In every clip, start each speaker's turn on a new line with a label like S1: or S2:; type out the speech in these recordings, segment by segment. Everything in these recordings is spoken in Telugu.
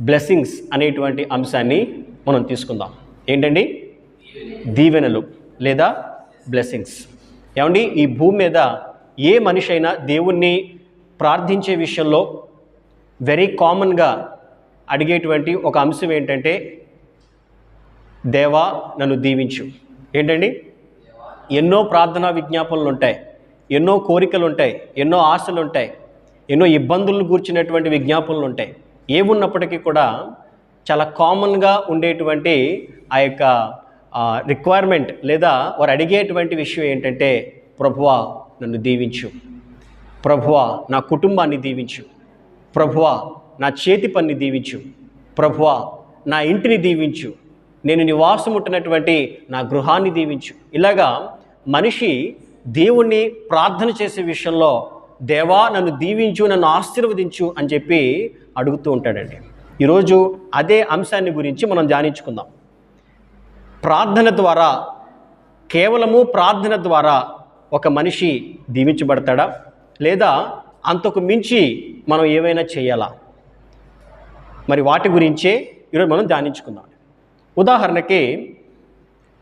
S1: బ్లెస్సింగ్స్ అనేటువంటి అంశాన్ని మనం తీసుకుందాం. ఏంటండి? దీవెనలు లేదా బ్లెస్సింగ్స్ ఏమండి? ఈ భూమి మీద ఏ మనిషి అయినా దేవుణ్ణి ప్రార్థించే విషయంలో వెరీ కామన్గా అడిగేటువంటి ఒక అంశం ఏంటంటే దేవా నన్ను దీవించు. ఏంటండి? ఎన్నో ప్రార్థనా విజ్ఞాపనలు ఉంటాయి ఎన్నో కోరికలు ఉంటాయి ఎన్నో ఆశలు ఉంటాయి ఎన్నో ఇబ్బందులను గూర్చినటువంటి విజ్ఞాపనలు ఉంటాయి. ఏమున్నప్పటికీ కూడా చాలా కామన్గా ఉండేటువంటి ఆ యొక్క రిక్వైర్మెంట్ లేదా వారు అడిగేటువంటి విషయం ఏంటంటే ప్రభువా నన్ను దీవించు. ప్రభువా నా కుటుంబాన్ని దీవించు. ప్రభువా నా చేతి పని దీవించు. ప్రభువా నా ఇంటిని దీవించు. నేను నివాసం ఉంటున్నటువంటి నా గృహాన్ని దీవించు. ఇలాగా మనిషి దేవుణ్ణి ప్రార్థన చేసే విషయంలో దేవా నన్ను దీవించు నన్ను ఆశీర్వదించు అని చెప్పి అడుగుతూ ఉంటాడండి. ఈరోజు అదే అంశాన్ని గురించి మనం ధ్యానించుకుందాం. ప్రార్థన ద్వారా కేవలము ప్రార్థన ద్వారా ఒక మనిషి దీవించబడతాడా? లేదా అంతకు మించి మనం ఏమైనా చేయాలా? మరి వాటి గురించే ఈరోజు మనం ధ్యానించుకుందాం. ఉదాహరణకి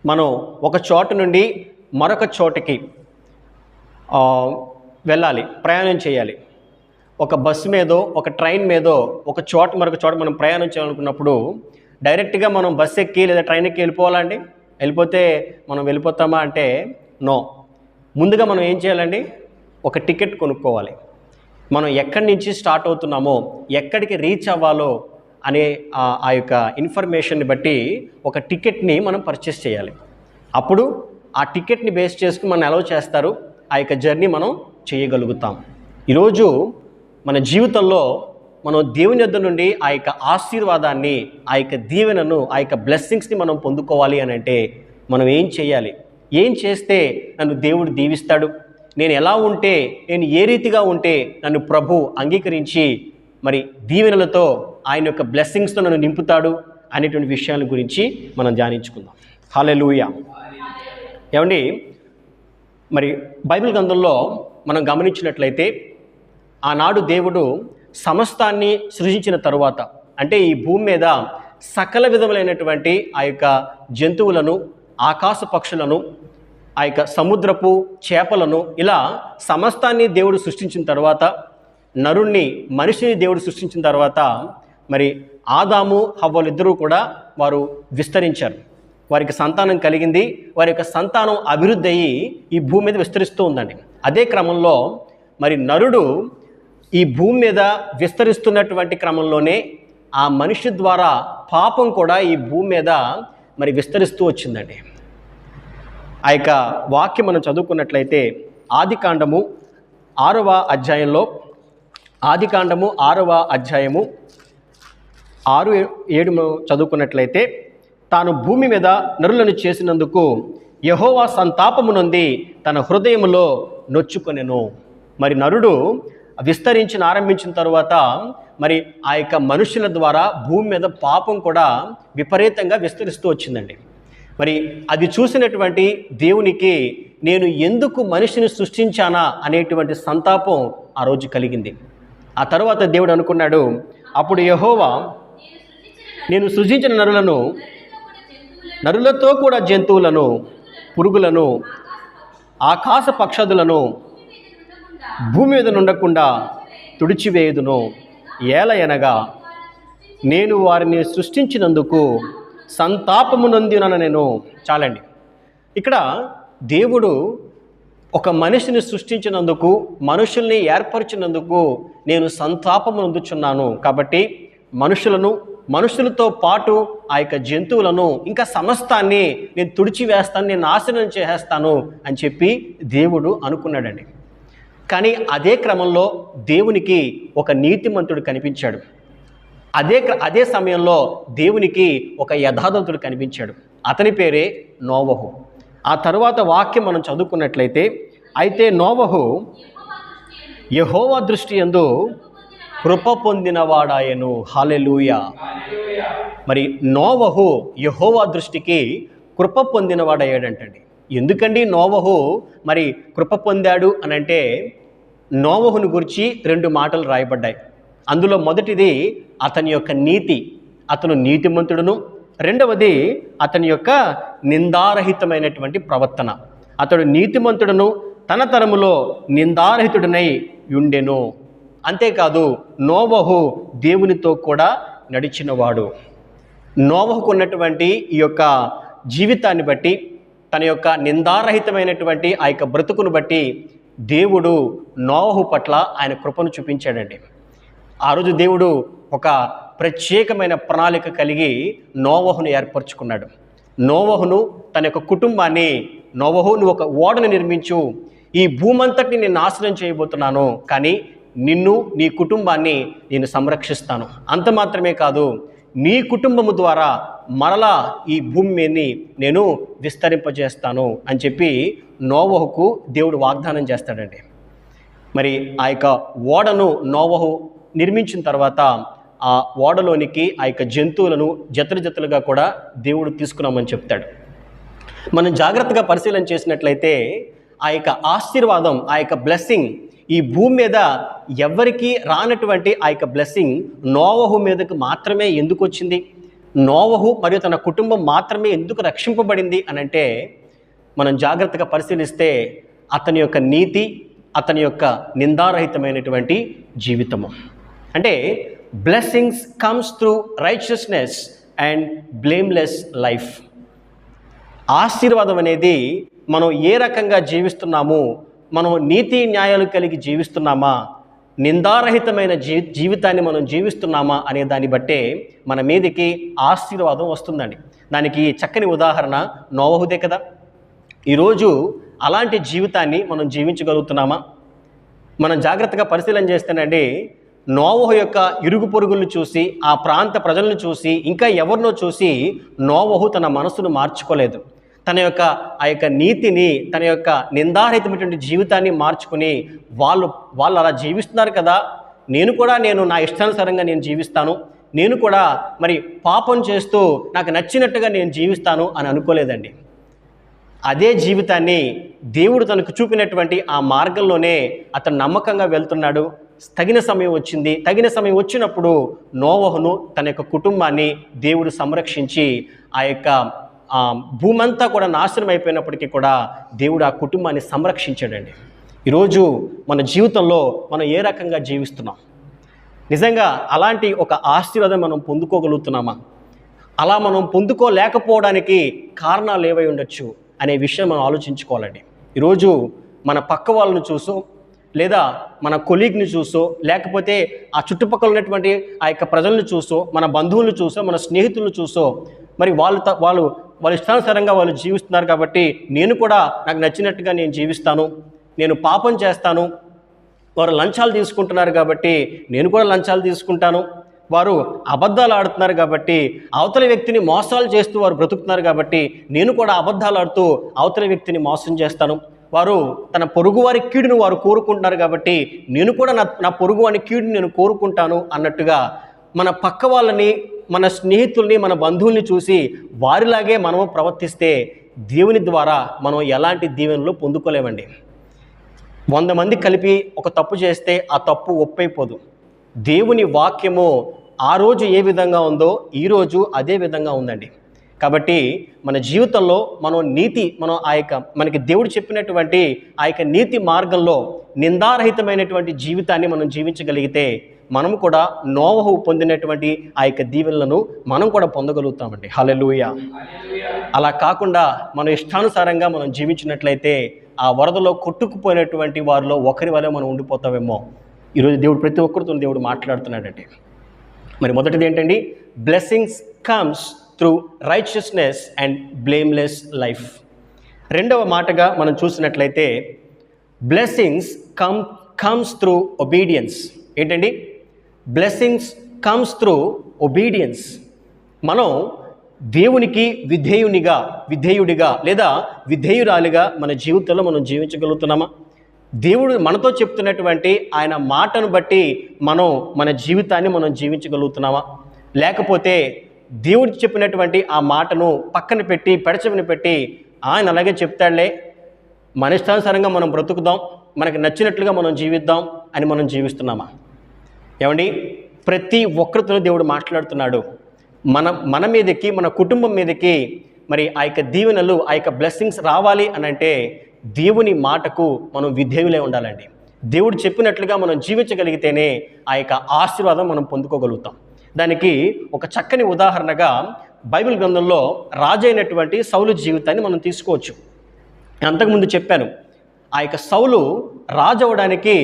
S1: మనం ఒక చోటు నుండి మరొక చోటకి వెళ్ళాలి ప్రయాణం చేయాలి. ఒక బస్సు మీదో ఒక ట్రైన్ మీదో ఒక చోట మరొక చోట మనం ప్రయాణం చేయాలనుకున్నప్పుడు డైరెక్ట్గా మనం బస్సు ఎక్కి లేదా ట్రైన్ ఎక్కి వెళ్ళిపోవాలండి వెళ్ళిపోతే మనం వెళ్ళిపోతామా అంటే నో ముందుగా మనం ఏం చేయాలండి? ఒక టికెట్ కొనుక్కోవాలి. మనం ఎక్కడి నుంచి స్టార్ట్ అవుతున్నామో ఎక్కడికి రీచ్ అవ్వాలో అనే ఆ- యొక్క ఇన్ఫర్మేషన్ని బట్టి ఒక టికెట్ని మనం పర్చేస్ చేయాలి. అప్పుడు ఆ టికెట్ని బేస్ చేసుకుని మనం అలౌ చేస్తారు. ఆ యొక్క జర్నీ మనం చేయగలుగుతాం. ఈరోజు మన జీవితంలో మనం దేవుని యొద్ద నుండి ఆ యొక్క ఆశీర్వాదాన్ని ఆ యొక్క దీవెనను ఆ యొక్క బ్లెస్సింగ్స్ని మనం పొందుకోవాలి అని అంటే మనం ఏం చేయాలి? ఏం చేస్తే నన్ను దేవుడు దీవిస్తాడు? నేను ఎలా ఉంటే నేను ఏ రీతిగా ఉంటే నన్ను ప్రభు అంగీకరించి మరి దీవెనలతో ఆయన యొక్క బ్లెస్సింగ్స్తో నన్ను నింపుతాడు అనేటువంటి విషయాల గురించి మనం ధ్యానించుకుందాం. లూయా ఏమండి? మరి బైబిల్ గ్రంథంలో మనం గమనించినట్లయితే ఆనాడు దేవుడు సమస్తాన్ని సృజించిన తరువాత అంటే ఈ భూమి మీద సకల విధములైనటువంటి ఆ యొక్క జంతువులను ఆకాశ పక్షులను ఆ యొక్క సముద్రపు చేపలను ఇలా సమస్తాన్ని దేవుడు సృష్టించిన తర్వాత నరుణ్ణి మనిషిని దేవుడు సృష్టించిన తర్వాత మరి ఆదాము హవ్వలిద్దరూ కూడా వారు విస్తరించారు. వారికి సంతానం కలిగింది. వారి యొక్క సంతానం అభివృద్ధి అయ్యి ఈ భూమి మీద విస్తరిస్తూ ఉందండి. అదే క్రమంలో మరి నరుడు ఈ భూమి మీద విస్తరిస్తున్నటువంటి క్రమంలోనే ఆ మనిషి ద్వారా పాపం కూడా ఈ భూమి మీద మరి విస్తరిస్తూ వచ్చిందండి. ఆ యొక్క వాక్యం మనం చదువుకున్నట్లయితే ఆది కాండము ఆరవ అధ్యాయంలో ఆది కాండము ఆరవ అధ్యాయము ఆరు ఏడు చదువుకున్నట్లయితే తాను భూమి మీద నరులను చేసినందుకు యహోవా సంతాపము నొంది తన హృదయములో నొచ్చుకొనెను. మరి నరుడు విస్తరించిన ఆరంభించిన తర్వాత మరి ఆ యొక్క మనుషుల ద్వారా భూమి మీద పాపం కూడా విపరీతంగా విస్తరిస్తూ వచ్చిందండి. మరి అది చూసినటువంటి దేవునికి నేను ఎందుకు మనిషిని సృష్టించానా అనేటువంటి సంతాపం ఆ రోజు కలిగింది. ఆ తర్వాత దేవుడు అనుకున్నాడు అప్పుడు యహోవా నేను సృజించిన నరులను నరులతో కూడా జంతువులను పురుగులను ఆకాశ పక్షదులను భూమి మీద నుండకుండా తుడిచివేయుదును. ఏలయనగా నేను వారిని సృష్టించినందుకు సంతాపము నొందిన నేను. చాలండి. ఇక్కడ దేవుడు ఒక మనిషిని సృష్టించినందుకు మనుషుల్ని ఏర్పరిచినందుకు నేను సంతాపము నొందుచున్నాను. కాబట్టి మనుషులను మనుషులతో పాటు ఆ యొక్క జంతువులను ఇంకా సమస్తాన్ని నేను తుడిచివేస్తాను నేను నాశనం చేసేస్తాను అని చెప్పి దేవుడు అనుకున్నాడండి. కానీ అదే క్రమంలో దేవునికి ఒక నీతిమంతుడు కనిపించాడు. అదే అదే సమయంలో దేవునికి ఒక యథార్థతుడు కనిపించాడు. అతని పేరే నోవహు. ఆ తరువాత వాక్యం మనం చదువుకున్నట్లయితే అయితే నోవహు యహోవా దృష్టి ఎందు కృప పొందినవాడాయను. హాలెలూయ మరి నోవహు యహోవా దృష్టికి కృప పొందినవాడయ్యాడంటండి. ఎందుకండి నోవహు మరి కృప పొందాడు అని అంటే నోవహును గురించి రెండు మాటలు రాయబడ్డాయి. అందులో మొదటిది అతని యొక్క నీతి అతను నీతిమంతుడును. రెండవది అతని యొక్క నిందారహితమైనటువంటి ప్రవర్తన. అతడు నీతిమంతుడును తన తరములో నిందారహితుడనై ఉండెను అంతేకాదు నోవహు దేవునితో కూడా నడిచినవాడు. నోవహుకు ఉన్నటువంటి ఈ యొక్క జీవితాన్ని బట్టి తన యొక్క నిందారహితమైనటువంటి ఆ యొక్క బ్రతుకును బట్టి దేవుడు నోవహు పట్ల ఆయన కృపను చూపించాడండి. ఆ రోజు దేవుడు ఒక ప్రత్యేకమైన ప్రణాళిక కలిగి నోవహును ఏర్పరచుకున్నాడు. నోవహును తన యొక్క కుటుంబాన్ని నోవహును ఒక ఓడను నిర్మించు ఈ భూమంతటిని నేను నాశనం చేయబోతున్నాను కానీ నిన్ను నీ కుటుంబాన్ని నేను సంరక్షిస్తాను. అంత మాత్రమే కాదు నీ కుటుంబము ద్వారా మరలా ఈ భూమి నేను విస్తరింపజేస్తాను అని చెప్పి నోవహుకు దేవుడు వాగ్దానం చేస్తాడండి. మరి ఆ యొక్క ఓడను నోవహు నిర్మించిన తర్వాత ఆ ఓడలోనికి ఆ యొక్క జంతువులను జతలు జతలుగా కూడా దేవుడు తీసుకున్నామని చెప్తాడు. మనం జాగ్రత్తగా పరిశీలన చేసినట్లయితే ఆ యొక్క ఆశీర్వాదం ఆ యొక్క బ్లెస్సింగ్ ఈ భూమి మీద ఎవ్వరికీ రానటువంటి ఆ యొక్క బ్లెస్సింగ్ నోవహు మీదకు మాత్రమే ఎందుకు వచ్చింది? నోవహు మరియు తన కుటుంబం మాత్రమే ఎందుకు రక్షింపబడింది అని అంటే మనం జాగ్రత్తగా పరిశీలిస్తే అతని యొక్క నీతి అతని యొక్క నిందారహితమైనటువంటి జీవితము. అంటే blessings comes through righteousness and blameless life ఆశీర్వాదం అనేది మనం ఏ రకంగా జీవిస్తున్నాము మనం నీతి న్యాయాలు కలిగి జీవిస్తున్నామా నిందారహితమైన జీ జీవితాన్ని మనం జీవిస్తున్నామా అనే దాన్ని బట్టే మన మీదకి ఆశీర్వాదం వస్తుందండి. దానికి చక్కని ఉదాహరణ నోవహుదే కదా. ఈరోజు అలాంటి జీవితాన్ని మనం జీవించగలుగుతున్నామా? మనం జాగ్రత్తగా పరిశీలన చేస్తేనండి నోవహు యొక్క ఇరుగు పొరుగులను చూసి ఆ ప్రాంత ప్రజలను చూసి ఇంకా ఎవరినో చూసి నోవహు తన మనసును మార్చుకోలేదు. తన యొక్క ఆ యొక్క నీతిని తన యొక్క నిందారహితమైనటువంటి జీవితాన్ని మార్చుకుని వాళ్ళు వాళ్ళు అలా జీవిస్తున్నారు కదా. నేను కూడా నేను నా ఇష్టానుసారంగా నేను జీవిస్తాను. నేను కూడా మరి పాపం చేస్తూ నాకు నచ్చినట్టుగా నేను జీవిస్తాను అని అనుకోలేదండి. అదే జీవితాన్ని దేవుడు తనకు చూపినటువంటి ఆ మార్గంలోనే అతను నమ్మకంగా వెళ్తున్నాడు. తగిన సమయం వచ్చింది. తగిన సమయం వచ్చినప్పుడు నోవహును తన యొక్క కుటుంబాన్ని దేవుడు సంరక్షించి ఆ యొక్క భూమంతా కూడా నాశనం అయిపోయినప్పటికీ కూడా దేవుడు ఆ కుటుంబాన్ని సంరక్షించాడండి. ఈరోజు మన జీవితంలో మనం ఏ రకంగా జీవిస్తున్నాం? నిజంగా అలాంటి ఒక ఆశీర్వాదం మనం పొందుకోగలుగుతున్నామా? అలా మనం పొందుకోలేకపోవడానికి కారణాలు ఏవై ఉండొచ్చు అనే విషయం మనం ఆలోచించుకోవాలండి. ఈరోజు మన పక్క వాళ్ళను చూసో లేదా మన కొలీగ్ని చూసో లేకపోతే ఆ చుట్టుపక్కల ఉన్నటువంటి ఆ యొక్క ప్రజలను చూసో మన బంధువులను చూసో మన స్నేహితులను చూసో మరి వాళ్ళు వాళ్ళు వాళ్ళ ఇష్టానుసారంగా వాళ్ళు జీవిస్తున్నారు కాబట్టి నేను కూడా నాకు నచ్చినట్టుగా నేను జీవిస్తాను నేను పాపం చేస్తాను వారు లంచాలు తీసుకుంటున్నారు కాబట్టి నేను కూడా లంచాలు తీసుకుంటాను వారు అబద్ధాలు ఆడుతున్నారు కాబట్టి అవతల వ్యక్తిని మోసాలు చేస్తూ వారు బ్రతుకుతున్నారు కాబట్టి నేను కూడా అబద్ధాలు ఆడుతూ అవతల వ్యక్తిని మోసం చేస్తాను. వారు తన పొరుగు వారి కీడును వారు కోరుకుంటున్నారు కాబట్టి నేను కూడా నా నా పొరుగు వారి కీడుని నేను కోరుకుంటాను అన్నట్టుగా మన పక్క వాళ్ళని మన స్నేహితుల్ని మన బంధువుల్ని చూసి వారిలాగే మనము ప్రవర్తిస్తే దేవుని ద్వారా మనం ఎలాంటి దీవెనలు పొందుకోలేమండి. వంద మంది కలిపి ఒక తప్పు చేస్తే ఆ తప్పు ఒప్పైపోదు. దేవుని వాక్యము ఆ రోజు ఏ విధంగా ఉందో ఈరోజు అదే విధంగా ఉందండి. కాబట్టి మన జీవితంలో మనం నీతి మనం ఆ యొక్క మనకి దేవుడు చెప్పినటువంటి ఆ యొక్క నీతి మార్గంలో నిందారహితమైనటువంటి జీవితాన్ని మనం జీవించగలిగితే మనం కూడా నోవహు పొందినటువంటి ఆ యొక్క దీవెనలను మనం కూడా పొందగలుగుతామండి. హలలుయ అలా కాకుండా మన ఇష్టానుసారంగా మనం జీవించినట్లయితే ఆ వరదలో కొట్టుకుపోయినటువంటి వారిలో ఒకరి వల్ల మనం ఉండిపోతామేమో. ఈరోజు దేవుడు ప్రతి ఒక్కరితో దేవుడు మాట్లాడుతున్నాడండి. మరి మొదటిది ఏంటండి? Blessings comes through righteousness and blameless life రెండవ మాటగా మనం చూసినట్లయితే blessings come comes through obedience ఏంటండి? బ్లెస్సింగ్స్ కమ్స్ త్రూ ఒబీడియన్స్ మనం దేవునికి విధేయునిగా విధేయుడిగా లేదా విధేయురాలిగా మన జీవితంలో మనం జీవించగలుగుతున్నామా? దేవుడు మనతో చెప్తున్నటువంటి ఆయన మాటను బట్టి మనం మన జీవితాన్ని మనం జీవించగలుగుతున్నామా? లేకపోతే దేవుడు చెప్పినటువంటి ఆ మాటను పక్కన పెట్టి పెడచమని పెట్టి ఆయన అలాగే చెప్తాడులే. మన ఇష్టానుసారంగా మనం బ్రతుకుదాం మనకు నచ్చినట్లుగా మనం జీవిద్దాం అని మనం జీవిస్తున్నామా? ఏమండి? ప్రతి ఒక్కరితో దేవుడు మాట్లాడుతున్నాడు. మన మన మీదకి మన కుటుంబం మీదకి మరి ఆ యొక్క దీవెనలు ఆ యొక్క బ్లెస్సింగ్స్ రావాలి అని అంటే దేవుని మాటకు మనం విధేయులే ఉండాలండి. దేవుడు చెప్పినట్లుగా మనం జీవించగలిగితేనే ఆ యొక్క ఆశీర్వాదం మనం పొందుకోగలుగుతాం. దానికి ఒక చక్కని ఉదాహరణగా బైబిల్ గ్రంథంలో రాజైనటువంటి సౌలు జీవితాన్ని మనం తీసుకోవచ్చు. అంతకుముందు చెప్పాను ఆ యొక్క సౌలు రాజవడానికి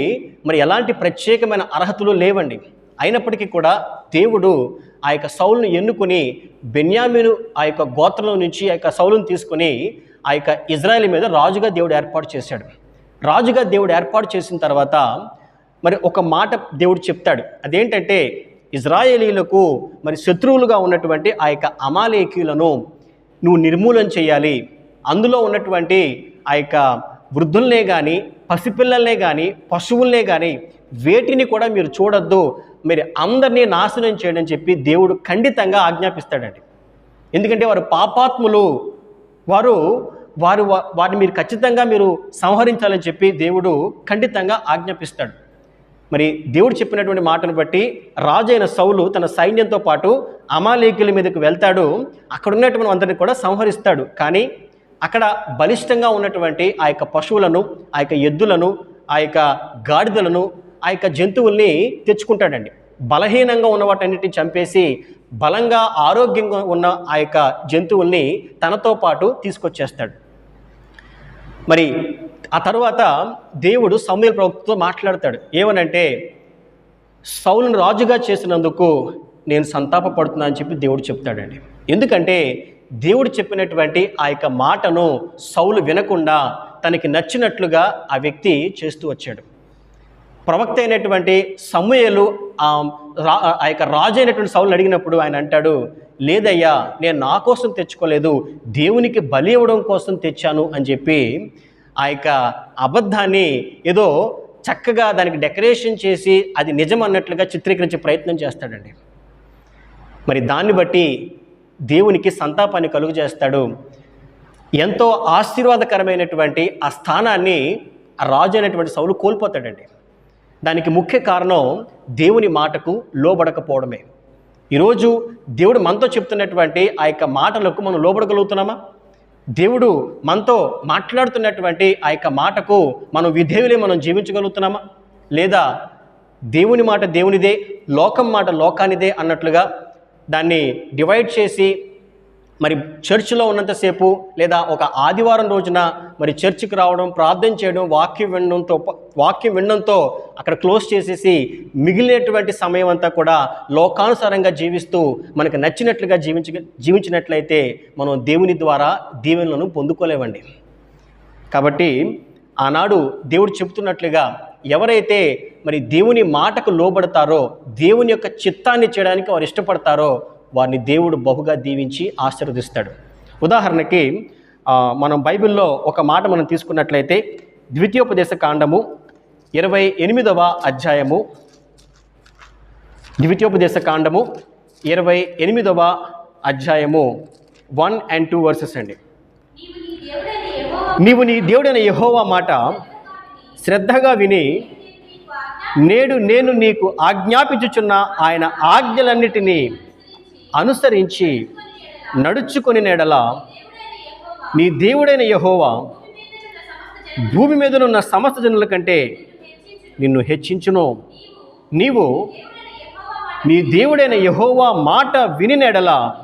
S1: మరి ఎలాంటి ప్రత్యేకమైన అర్హతలు లేవండి. అయినప్పటికీ కూడా దేవుడు ఆ యొక్క సౌలును ఎన్నుకొని బెన్యామీను ఆ యొక్క గోత్రంలో నుంచి ఆ యొక్క సౌలును తీసుకొని ఆ యొక్క ఇజ్రాయెల్ మీద రాజుగా దేవుడు ఏర్పాటు చేశాడు. రాజుగా దేవుడు ఏర్పాటు చేసిన తర్వాత మరి ఒక మాట దేవుడు చెప్తాడు. అదేంటంటే ఇజ్రాయేలీలకు మరి శత్రువులుగా ఉన్నటువంటి ఆ యొక్క అమాలేకీలను నువ్వు నిర్మూలన చేయాలి. అందులో ఉన్నటువంటి ఆ యొక్క వృద్ధుల్నే కానీ పసిపిల్లల్నే కానీ పశువుల్నే కానీ వేటిని కూడా మీరు చూడొద్దు. మీరు అందరినీ నాశనం చేయడం చెప్పి దేవుడు ఖండితంగా ఆజ్ఞాపిస్తాడండి. ఎందుకంటే వారు పాపాత్ములు. వారు వారు వారిని మీరు ఖచ్చితంగా మీరు సంహరించాలని చెప్పి దేవుడు ఖండితంగా ఆజ్ఞాపిస్తాడు. మరి దేవుడు చెప్పినటువంటి మాటను బట్టి రాజైన సౌలు తన సైన్యంతో పాటు అమాలేకుల మీదకు వెళ్తాడు. అక్కడ ఉన్నటువంటి అందరిని కూడా సంహరిస్తాడు. కానీ అక్కడ బలిష్టంగా ఉన్నటువంటి ఆ యొక్క పశువులను ఆ యొక్క ఎద్దులను ఆ యొక్క గాడిదలను ఆ యొక్క జంతువుల్ని తెచ్చుకుంటాడండి. బలహీనంగా ఉన్న వాటన్నిటిని చంపేసి బలంగా ఆరోగ్యంగా ఉన్న ఆ యొక్క జంతువుల్ని తనతో పాటు తీసుకొచ్చేస్తాడు. మరి ఆ తర్వాత దేవుడు సమూహ ప్రవక్తతో మాట్లాడతాడు. ఏమనంటే సౌలును రాజుగా చేసినందుకు నేను సంతాపపడుతున్నా అని చెప్పి దేవుడు చెప్తాడండి. ఎందుకంటే దేవుడు చెప్పినటువంటి ఆ యొక్క మాటను సౌలు వినకుండా తనకి నచ్చినట్లుగా ఆ వ్యక్తి చేస్తూ వచ్చాడు. ప్రవక్త అయినటువంటి సమూహలు ఆ రా- యొక్క రాజు అయినటువంటి సౌలుని అడిగినప్పుడు ఆయన అంటాడు లేదయ్యా నేను నా కోసం తెచ్చుకోలేదు దేవునికి బలి ఇవ్వడం కోసం తెచ్చాను అని చెప్పి ఆ యొక్క అబద్ధాన్ని ఏదో చక్కగా దానికి డెకరేషన్ చేసి అది నిజం అన్నట్లుగా చిత్రీకరించే ప్రయత్నం చేస్తాడండి. మరి దాన్ని బట్టి దేవునికి సంతాపాన్ని కలుగు చేస్తాడు. ఎంతో ఆశీర్వాదకరమైనటువంటి ఆ స్థానాన్ని ఆ రాజు అయినటువంటి సౌలు కోల్పోతాడండి. దానికి ముఖ్య కారణం దేవుని మాటకు లోబడకపోవడమే. ఈరోజు దేవుడు మనతో చెప్తున్నటువంటి ఆ యొక్క మాటలకు మనం లోబడగలుగుతున్నామా? దేవుడు మనతో మాట్లాడుతున్నటువంటి ఆ యొక్క మాటకు మనం విధేయులే మనం జీవించగలుగుతున్నామా? లేదా దేవుని మాట దేవునిదే లోకం మాట లోకానిదే అన్నట్లుగా దాన్ని డివైడ్ చేసి మరి చర్చిలో ఉన్నంతసేపు లేదా ఒక ఆదివారం రోజున మరి చర్చికి రావడం ప్రార్థన చేయడం వాక్యం వినడంతో వాక్యం వినడంతో అక్కడ క్లోజ్ చేసేసి మిగిలినటువంటి సమయం అంతా కూడా లోకానుసారంగా జీవిస్తూ మనకు నచ్చినట్లుగా జీవించ జీవించినట్లయితే మనం దేవుని ద్వారా దీవెనలను పొందుకోలేమండి. కాబట్టి ఆనాడు దేవుడు చెబుతున్నట్లుగా ఎవరైతే మరి దేవుని మాటకు లోబడతారో దేవుని యొక్క చిత్తాన్ని చేయడానికి వారు ఇష్టపడతారో వారిని దేవుడు బహుగా దీవించి ఆశీర్వదిస్తాడు. ఉదాహరణకి మనం బైబిల్లో ఒక మాట మనం తీసుకున్నట్లయితే ద్వితీయోపదేశ కాండము ఇరవై ఎనిమిదవ అధ్యాయము. ద్వితీయోపదేశ కాండము ఇరవై ఎనిమిదవ అధ్యాయము వన్ అండ్ టూ వర్సెస్ అండి.
S2: నీవు నీ దేవుడైన యహోవా
S1: మాట శ్రద్ధగా విని నేడు నేను నీకు ఆజ్ఞాపించుచున్న ఆయన ఆజ్ఞలన్నిటినీ అనుసరించి నడుచుకొని నెడల నీ దేవుడైన యహోవా భూమి మీదనున్న సమస్త జనుల కంటే నిన్ను హెచ్చించును. నీవు నీ దేవుడైన యహోవా మాట విని నెడల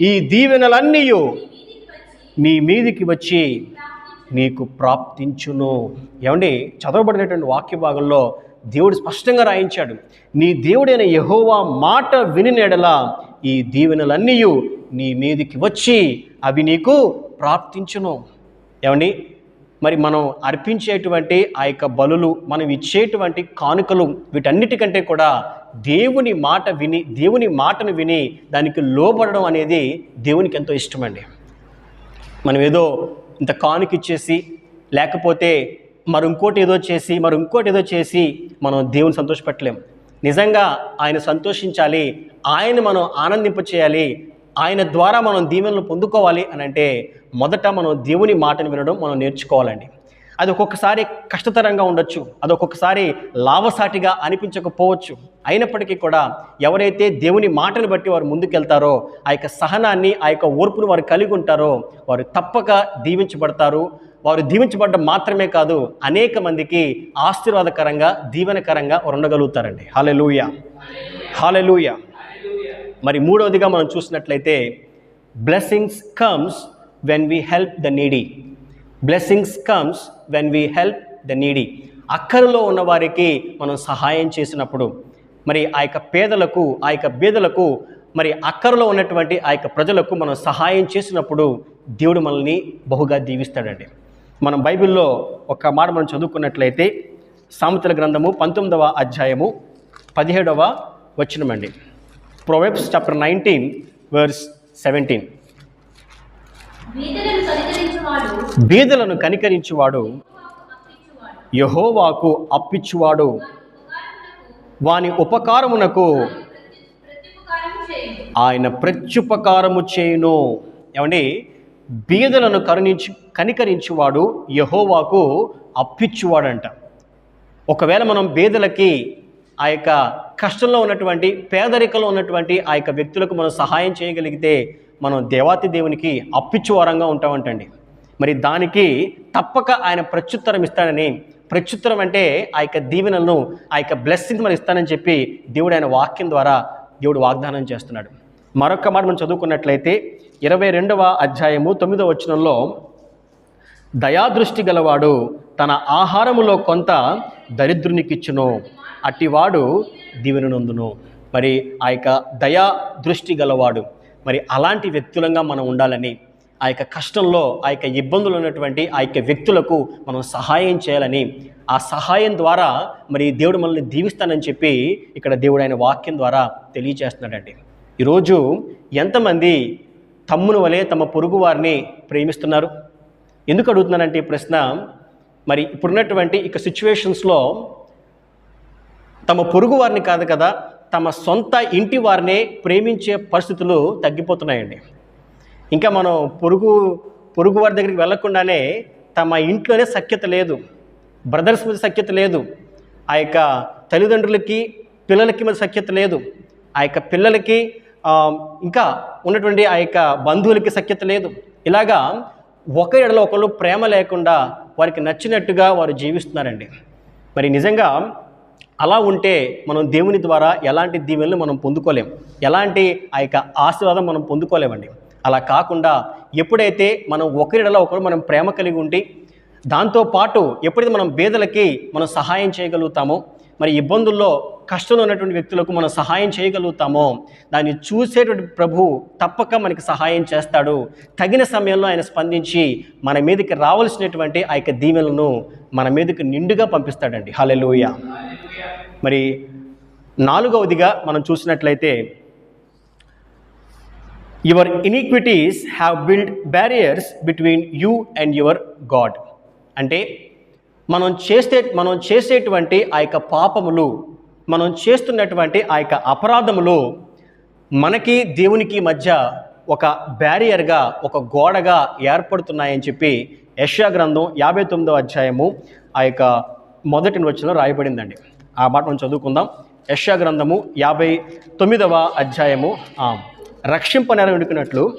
S1: ఈ దీవెనలన్నీ నీ మీదికి వచ్చి నీకు ప్రాప్తించును. ఏమండి? చదవబడినటువంటి వాక్య భాగంలో దేవుడు స్పష్టంగా రాయించాడు. నీ దేవుడైన యహోవా మాట వినినెడల ఈ దీవెనలన్నీ నీ మీదికి వచ్చి అవి నీకు ప్రాప్తించును. ఏమండి? మరి మనం అర్పించేటువంటి ఆ యొక్క బలులు మనం ఇచ్చేటువంటి కానుకలు వీటన్నిటికంటే కూడా దేవుని మాట విని దేవుని మాటను విని దానికి లోబడడం అనేది దేవునికి ఎంతో ఇష్టమండి. మనం ఏదో ఇంత కానుక ఇచ్చేసి లేకపోతే మరి ఇంకోటి ఏదో చేసి మరి ఇంకోటి ఏదో చేసి మనం దేవుని సంతోషపెట్టలేము నిజంగా ఆయన సంతోషించాలి ఆయన మనం ఆనందింపచేయాలి ఆయన ద్వారా మనం దీవెనలు పొందుకోవాలి అని అంటే మొదట మనం దేవుని మాటను వినడం మనం నేర్చుకోవాలండి. అది ఒక్కొక్కసారి కష్టతరంగా ఉండొచ్చు అది ఒక్కొక్కసారి లాభసాటిగా అనిపించకపోవచ్చు. అయినప్పటికీ కూడా ఎవరైతే దేవుని మాటను బట్టి వారు ముందుకెళ్తారో ఆ యొక్క సహనాన్ని ఆ యొక్క ఓర్పును వారు కలిగి ఉంటారో వారు తప్పక దీవించబడతారు. వారు దీవించబడడం మాత్రమే కాదు అనేక మందికి ఆశీర్వాదకరంగా దీవెనకరంగా ఉండగలుగుతారండి. హాలెలూయ హాలెలూయ మరి మూడవదిగా మనం చూసినట్లయితే blessings comes when we help the needy blessings comes when we help the needy అక్కరలో ఉన్న వారికి మనం సహాయం చేసినప్పుడు మరి ఆ యొక్క పేదలకు ఆ యొక్క బీదలకు మరి అక్కరలో ఉన్నటువంటి ఆ యొక్క ప్రజలకు మనం సహాయం చేసినప్పుడు దేవుడు మనల్ని బహుగా దీవిస్తాడండి. మనం బైబిల్లో ఒక మాట మనం చదువుకున్నట్లయితే సామెతల గ్రంథము పంతొమ్మిదవ అధ్యాయము పదిహేడవ వచనమండి proverbs chapter nineteen verse seventeen. బీదలను కనికరించువాడు. యహోవాకు అప్పిచ్చువాడు. వాని ఉపకారమునకు ఆయన ప్రత్యుపకారము చేయును. ఏమండి? బీదలను కరుణించు కనికరించువాడు యహోవాకు అప్పిచ్చువాడంట. ఒకవేళ మనం బీదలకి ఆ యొక్క కష్టంలో ఉన్నటువంటి పేదరికంలో ఉన్నటువంటి ఆ యొక్క వ్యక్తులకు మనం సహాయం చేయగలిగితే మనం దేవాతి దేవునికి అప్పిచ్చువారంగా ఉంటామంటండి. మరి దానికి తప్పక ఆయన ప్రత్యుత్తరం ఇస్తాడని ప్రత్యుత్తరం అంటే ఆ యొక్క దీవెనలను ఆ యొక్క బ్లెస్సింగ్ మనం ఇస్తానని చెప్పి దేవుడు ఆయన వాక్యం ద్వారా దేవుడు వాగ్దానం చేస్తున్నాడు. మరొక మాట మనం చదువుకున్నట్లయితే ఇరవై రెండవ అధ్యాయము తొమ్మిదవ వచనంలో దయాదృష్టి గలవాడు తన ఆహారములో కొంత దరిద్రునికిచ్చును అట్టివాడు దీవెననందును. మరి ఆ యొక్క దయా దృష్టి గలవాడు మరి అలాంటి వ్యక్తులంగా మనం ఉండాలని ఆ యొక్క కష్టంలో ఆ యొక్క ఇబ్బందులు ఉన్నటువంటి ఆ యొక్క వ్యక్తులకు మనం సహాయం చేయాలని ఆ సహాయం ద్వారా మరి దేవుడు మనల్ని దీవిస్తానని చెప్పి ఇక్కడ దేవుడు ఆయన వాక్యం ద్వారా తెలియజేస్తున్నాడండి ఈరోజు ఎంతమంది తమ్ముని వలె తమ పొరుగు వారిని ప్రేమిస్తున్నారు. ఎందుకు అడుగుతున్నానంటే ఈ ప్రశ్న మరి ఇప్పుడున్నటువంటి ఇక సిచ్యువేషన్స్లో తమ పొరుగు వారిని కాదు కదా తమ సొంత ఇంటి వారినే ప్రేమించే పరిస్థితులు తగ్గిపోతున్నాయండి. ఇంకా మనం పొరుగు పొరుగు వారి దగ్గరికి వెళ్ళకుండానే తమ ఇంట్లోనే సఖ్యత లేదు. బ్రదర్స్ మీద సఖ్యత లేదు. ఆ యొక్క తల్లిదండ్రులకి పిల్లలకి మీద సఖ్యత లేదు. ఆ యొక్క పిల్లలకి ఇంకా ఉన్నటువంటి ఆ యొక్క బంధువులకి సఖ్యత లేదు. ఇలాగా ఒకరిలో ఒకరు ప్రేమ లేకుండా వారికి నచ్చినట్టుగా వారు జీవిస్తున్నారండి. మరి నిజంగా అలా ఉంటే మనం దేవుని ద్వారా ఎలాంటి దీవెనలు మనం పొందుకోలేం. ఎలాంటి ఆ యొక్క ఆశీర్వాదం మనం పొందుకోలేమండి. అలా కాకుండా ఎప్పుడైతే మనం ఒకరిడలో ఒకరు మనం ప్రేమ కలిగి ఉండి దాంతోపాటు ఎప్పుడైతే మనం బేదలకి మనం సహాయం చేయగలుగుతామో మరి ఇబ్బందుల్లో కష్టంలో ఉన్నటువంటి వ్యక్తులకు మనం సహాయం చేయగలుగుతామో దాన్ని చూసేటువంటి ప్రభు తప్పక మనకి సహాయం చేస్తాడు. తగిన సమయంలో ఆయన స్పందించి మన మీదకి రావాల్సినటువంటి ఆ యొక్క దీవెలను మన మీదకి నిండుగా పంపిస్తాడండి. హల్లెలూయ. మరి నాలుగవదిగా మనం చూసినట్లయితే your iniquities have build barriers between you and your God అంటే మనం చేస్తే మనం చేసేటువంటి ఆ యొక్క పాపములు మనం చేస్తున్నటువంటి ఆ యొక్క అపరాధములు మనకి దేవునికి మధ్య ఒక బ్యారియర్గా ఒక గోడగా ఏర్పడుతున్నాయని చెప్పి యష్యా గ్రంథం యాభై తొమ్మిదవ అధ్యాయము ఆ యొక్క మొదటి వచనంలో రాయబడిందండి. ఆ మాట మనం చదువుకుందాం. యష్యా గ్రంథము యాభై తొమ్మిదవ అధ్యాయము. ఆ, రక్షింపనేర వెనుకున్నట్లు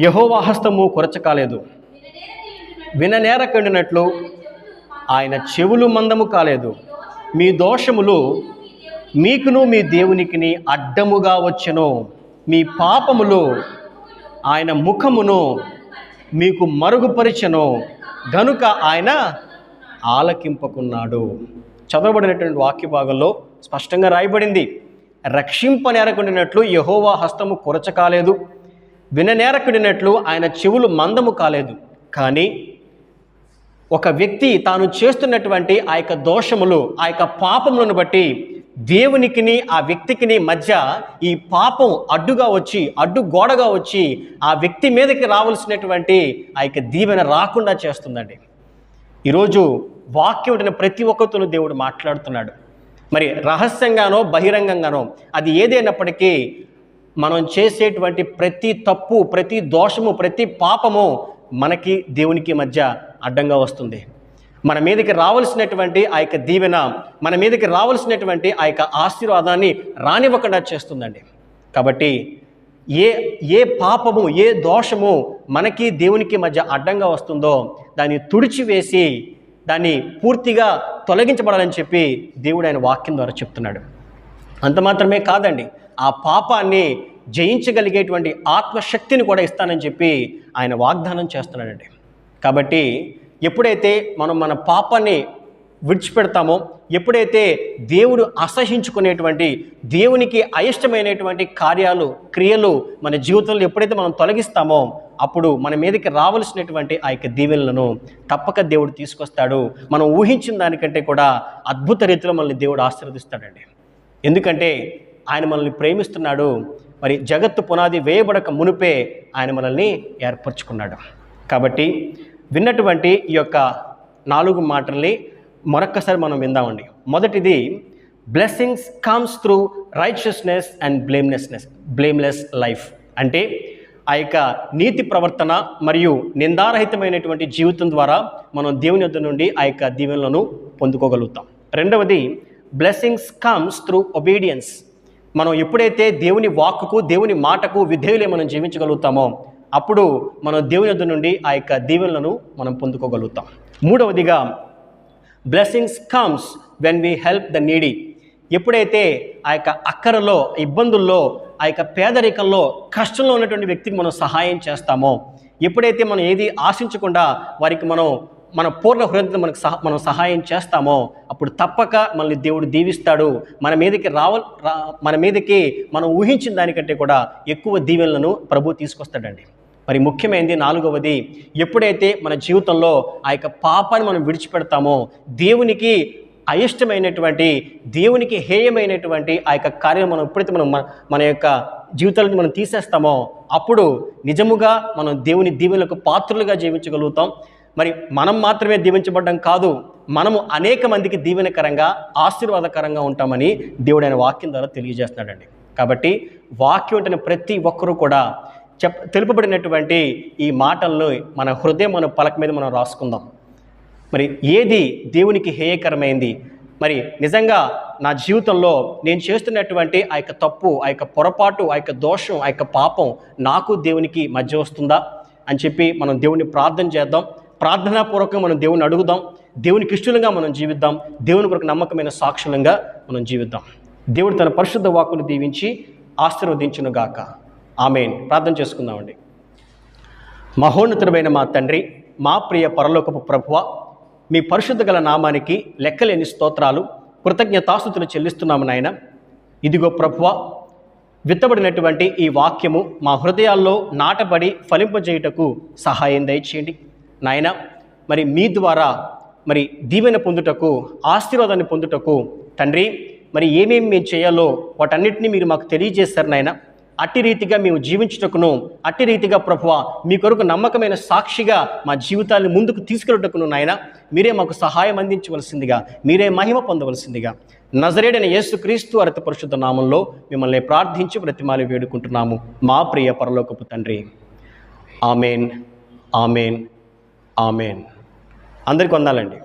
S2: యహోవా హస్తము
S1: కొరచకాలేదు విననేరకండినట్లు ఆయన చెవులు మందము కాలేదు. మీ దోషములు మీకును మీ దేవునికిని అడ్డముగా వచ్చెను. మీ పాపములు ఆయన ముఖమును మీకు మరుగుపరిచెను. గనుక ఆయన ఆలకింపకున్నాడు. చదవబడినటువంటి వాక్య భాగంలో స్పష్టంగా రాయబడింది. రక్షింపనేరకుండినట్లు యహోవా హస్తము కొరచకాలేదు విననేరకుడినట్లు ఆయన చెవులు మందము కాలేదు. కానీ ఒక వ్యక్తి తాను చేస్తున్నటువంటి ఆ యొక్క దోషములు ఆ యొక్క పాపములను బట్టి దేవునికిని ఆ వ్యక్తికిని మధ్య ఈ పాపం అడ్డుగా వచ్చి అడ్డు గోడగా వచ్చి ఆ వ్యక్తి మీదకి రావాల్సినటువంటి ఆ యొక్క దీవెన రాకుండా చేస్తుందండి. ఈరోజు వాక్యం ఉంటున్న ప్రతి ఒక్కరితోనూ దేవుడు మాట్లాడుతున్నాడు. మరి రహస్యంగానో బహిరంగంగానో అది ఏదైనప్పటికీ మనం చేసేటువంటి ప్రతి తప్పు ప్రతి దోషము ప్రతి పాపము మనకి దేవునికి మధ్య అడ్డంగా వస్తుంది. మన మీదకి రావాల్సినటువంటి ఆ యొక్క దీవెన మన మీదకి రావాల్సినటువంటి ఆ యొక్క ఆశీర్వాదాన్ని రానివ్వకుండా చేస్తుందండి. కాబట్టి ఏ ఏ పాపము ఏ దోషము మనకి దేవునికి మధ్య అడ్డంగా వస్తుందో దాన్ని తుడిచివేసి దాన్ని పూర్తిగా తొలగించబడాలని చెప్పి దేవుడు ఆయన వాక్యం ద్వారా చెప్తున్నాడు. అంత మాత్రమే కాదండి. ఆ పాపాన్ని జయించగలిగేటువంటి ఆత్మశక్తిని కూడా ఇస్తానని చెప్పి ఆయన వాగ్దానం చేస్తున్నాడండి. కాబట్టి ఎప్పుడైతే మనం మన పాపాన్ని విడిచిపెడతామో ఎప్పుడైతే దేవుడు అసహించుకునేటువంటి దేవునికి అయిష్టమైనటువంటి కార్యాలు క్రియలు మన జీవితంలో ఎప్పుడైతే మనం తొలగిస్తామో అప్పుడు మన మీదకి రావలసినటువంటి ఆ యొక్క దీవెనలను తప్పక దేవుడు తీసుకొస్తాడు. మనం ఊహించిన దానికంటే కూడా అద్భుత రీతిలో మనల్ని దేవుడు ఆశీర్వదిస్తాడండి. ఎందుకంటే ఆయన మనల్ని ప్రేమిస్తున్నాడు. మరి జగత్తు పునాది వేయబడక మునిపే ఆయన మనల్ని ఏర్పరచుకున్నాడు. కాబట్టి విన్నటువంటి ఈ యొక్క నాలుగు మాటల్ని మరొక్కసారి మనం విందామండి. మొదటిది blessings comes through righteousness and blamelessness blameless life అంటే ఆ యొక్క నీతి ప్రవర్తన మరియు నిందారహితమైనటువంటి జీవితం ద్వారా మనం దేవుని యొద్ నుండి ఆ యొక్క దీవెనలను పొందుకోగలుగుతాం. రెండవది బ్లెస్సింగ్స్ కమ్స్ త్రూ ఒబీడియన్స్ మనం ఎప్పుడైతే దేవుని వాక్కుకు దేవుని మాటకు విధేయులే మనం జీవించగలుగుతామో అప్పుడు మనం దేవుని యొద్ నుండి ఆ యొక్క దీవెనలను మనం పొందుకోగలుగుతాం. మూడవదిగా blessings comes when we help the needy ఎప్పుడైతే ఆ యొక్క అక్కరలో ఇబ్బందుల్లో ఆ యొక్క పేదరికంలో కష్టంలో ఉన్నటువంటి వ్యక్తికి మనం సహాయం చేస్తామో ఎప్పుడైతే మనం ఏది ఆశించకుండా వారికి మనం మన పూర్ణ హృదయంతో మనకు సహ మనం సహాయం చేస్తామో అప్పుడు తప్పక మనల్ని దేవుడు దీవిస్తాడు. మన మీదకి రావ మన మీదకి మనం ఊహించిన దానికంటే కూడా ఎక్కువ దీవెనలను ప్రభు తీసుకొస్తాడండి. మరి ముఖ్యమైనది నాలుగవది ఎప్పుడైతే మన జీవితంలో ఆ యొక్క పాపాన్ని మనం విడిచిపెడతామో దేవునికి అయిష్టమైనటువంటి దేవునికి హేయమైనటువంటి ఆ యొక్క కార్యం మనం ఎప్పుడైతే మనం మన- మన యొక్క జీవితాలను మనం తీసేస్తామో అప్పుడు నిజముగా మనం దేవుని దీవులకు పాత్రులుగా జీవించగలుగుతాం. మరి మనం మాత్రమే దీవించబడ్డం కాదు మనము అనేక మందికి దీవెనకరంగా ఆశీర్వాదకరంగా ఉంటామని దేవుడైన వాక్యం ద్వారా తెలియజేస్తున్నాడండి. కాబట్టి వాక్యం ఉంటున్న ప్రతి ఒక్కరూ కూడా చెప్ తెలుపబడినటువంటి ఈ మాటలను మన హృదయం మన పలక మీద మనం రాసుకుందాం. మరి ఏది దేవునికి హేయకరమైంది? మరి నిజంగా నా జీవితంలో నేను చేస్తున్నటువంటి ఆ యొక్క తప్పు ఆ యొక్క పొరపాటు ఆ యొక్క దోషం ఆ యొక్క పాపం నాకు దేవునికి మధ్య వస్తుందా? అని చెప్పి మనం దేవుని ప్రార్థన చేద్దాం. ప్రార్థనాపూర్వకంగా మనం దేవుని అడుగుదాం. దేవునికి ఇష్టలుగా మనం జీవిద్దాం. దేవుని కొరకు నమ్మకమైన సాక్షులంగా మనం జీవిద్దాం. దేవుడు తన పరిశుద్ధ వాక్కును దీవించి ఆశీర్వదించును గాక. ఆమెన్. ప్రార్థన చేసుకుందామండి. మహోన్నతుడమైన మా తండ్రి మా ప్రియ పరలోకపు ప్రభువ మీ పరిశుద్ధ గల నామానికి లెక్కలేని స్తోత్రాలు కృతజ్ఞతాస్తుతులు చెల్లిస్తున్నాము నాయన. ఇదిగో ప్రభువ విత్తబడినటువంటి ఈ వాక్యము మా హృదయాల్లో నాటబడి ఫలింపజేయుటకు సహాయం దయచేయండి. నాయన మరి మీ ద్వారా మరి దీవెన పొందుటకు ఆశీర్వాదాన్ని పొందుటకు తండ్రి మరి ఏమేమి మేము చేయాలో వాటన్నిటిని మీరు మాకు తెలియజేశారు నాయన. అట్టి రీతిగా మేము జీవించుటకును అట్టి రీతిగా ప్రభువ మీ కొరకు నమ్మకమైన సాక్షిగా మా జీవితాన్ని ముందుకు తీసుకెళ్ళటకును నాయన మీరే మాకు సహాయం అందించవలసిందిగా మీరే మహిమ పొందవలసిందిగా. నజరేడైన యేసుక్రీస్తు అరత పరిశుద్ధ నామంలో మిమ్మల్ని ప్రార్థించి ప్రతిమాలు వేడుకుంటున్నాము మా ప్రియ పరలోకపు తండ్రి. Amen amen. ఆమెన్. అందరికి వందాలండి.